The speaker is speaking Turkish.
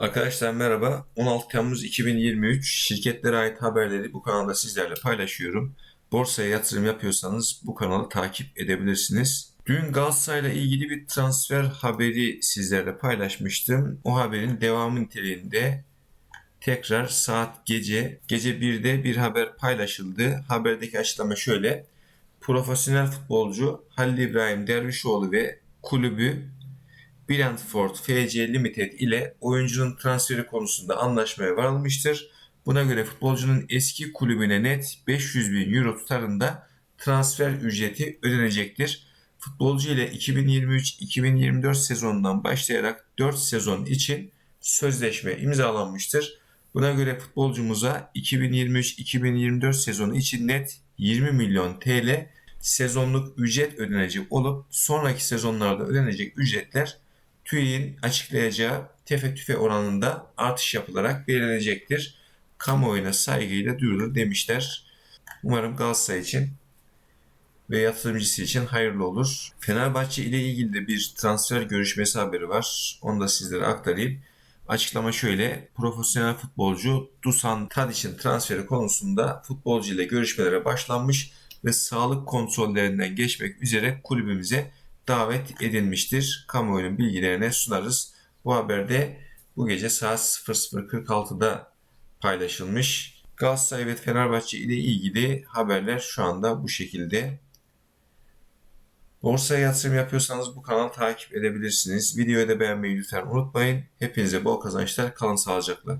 Arkadaşlar merhaba. 16 Temmuz 2023 şirketlere ait haberleri bu kanalda sizlerle paylaşıyorum. Borsaya yatırım yapıyorsanız bu kanalı takip edebilirsiniz. Dün Galatasaray'la ilgili bir transfer haberi sizlerle paylaşmıştım. O haberin devamı niteliğinde tekrar saat gece gece 1'de bir haber paylaşıldı. Haberdeki açıklama şöyle. Profesyonel futbolcu Halil İbrahim Dervişoğlu ve kulübü Brentford FC Limited ile oyuncunun transferi konusunda anlaşmaya varılmıştır. Buna göre futbolcunun eski kulübüne net 500 bin euro tutarında transfer ücreti ödenecektir. Futbolcu ile 2023-2024 sezonundan başlayarak 4 sezon için sözleşme imzalanmıştır. Buna göre futbolcumuza 2023-2024 sezonu için net 20 milyon TL sezonluk ücret ödenecek olup sonraki sezonlarda ödenecek ücretler TÜİ'nin açıklayacağı tefe tüfe oranında artış yapılarak belirlenecektir. Kamuoyuna saygıyla duyurulur demişler. Umarım Galatasaray için ve yatırımcısı için hayırlı olur. Fenerbahçe ile ilgili de bir transfer görüşmesi haberi var. Onu da sizlere aktarayım. Açıklama şöyle. Profesyonel futbolcu Dusan Tadic'in transferi konusunda futbolcu ile görüşmelere başlanmış ve sağlık kontrollerinden geçmek üzere kulübümüze davet edilmiştir. Kamuoyunun bilgilerine sunarız. Bu haberde bu gece saat 00.46'da paylaşılmış. Galatasaray ve Fenerbahçe ile ilgili haberler şu anda bu şekilde. Borsaya yatırım yapıyorsanız bu kanalı takip edebilirsiniz. Videoyu da beğenmeyi lütfen unutmayın. Hepinize bol kazançlar. Kalın sağlıcakla.